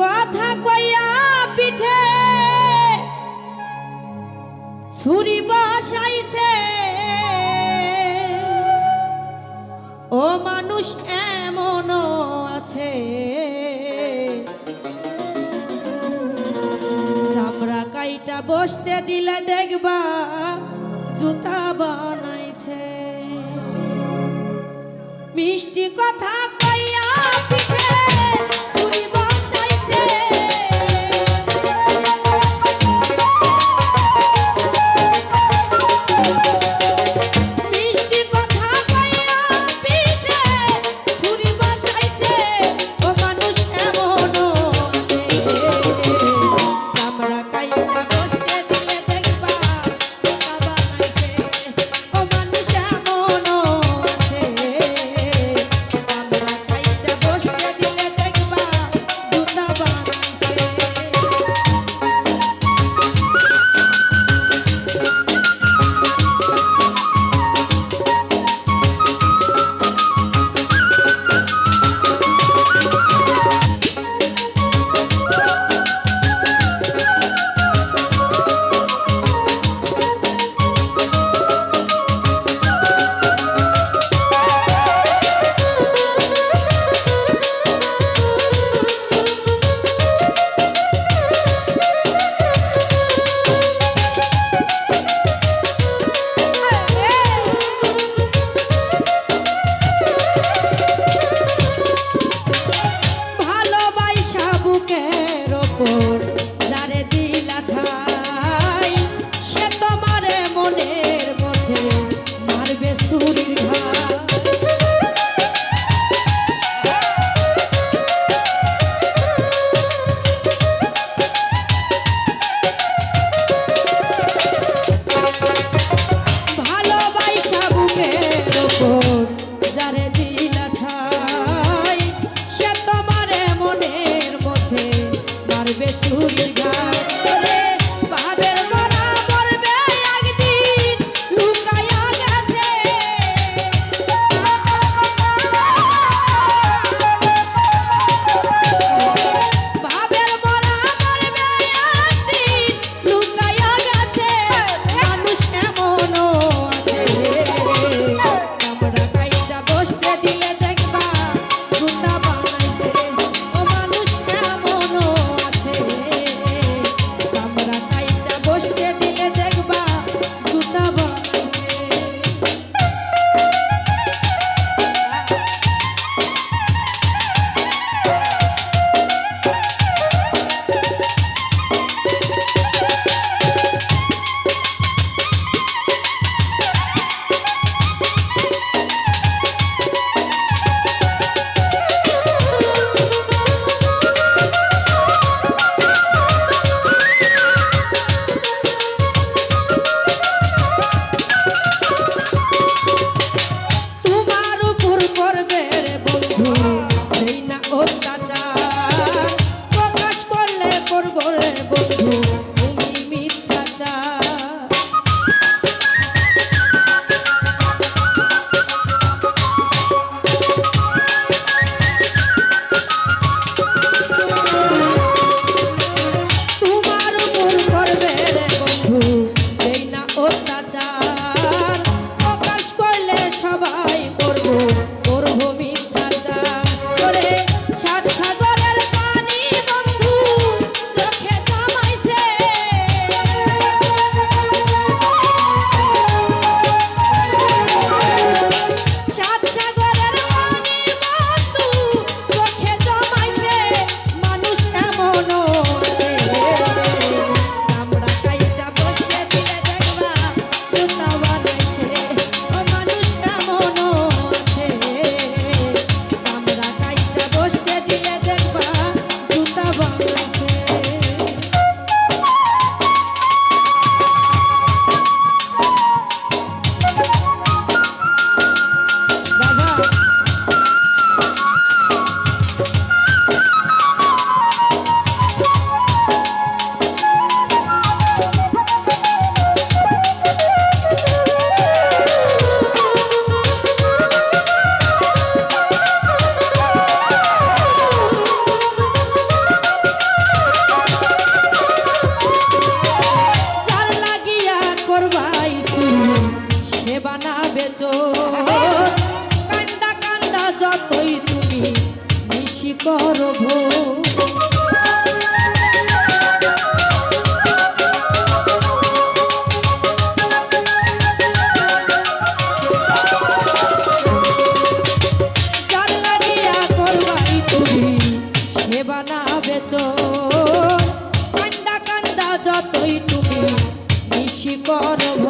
কথা কইয়া পিঠে ছুরি বসাইছে। ও মানুষ এমন আছে। চামড়া কাইটা বসতে দিলে দেখবা জুতা বানাইছে। মিষ্টি কথা বুকের ওপর তোমার উপর করবে বন্ধু, এই না অত্যাচার। প্রকাশ করলে সবাই করব করব মিথ্যাচার করে সাত সাত কান্দা কান্দা যতই তুমি নিশি করব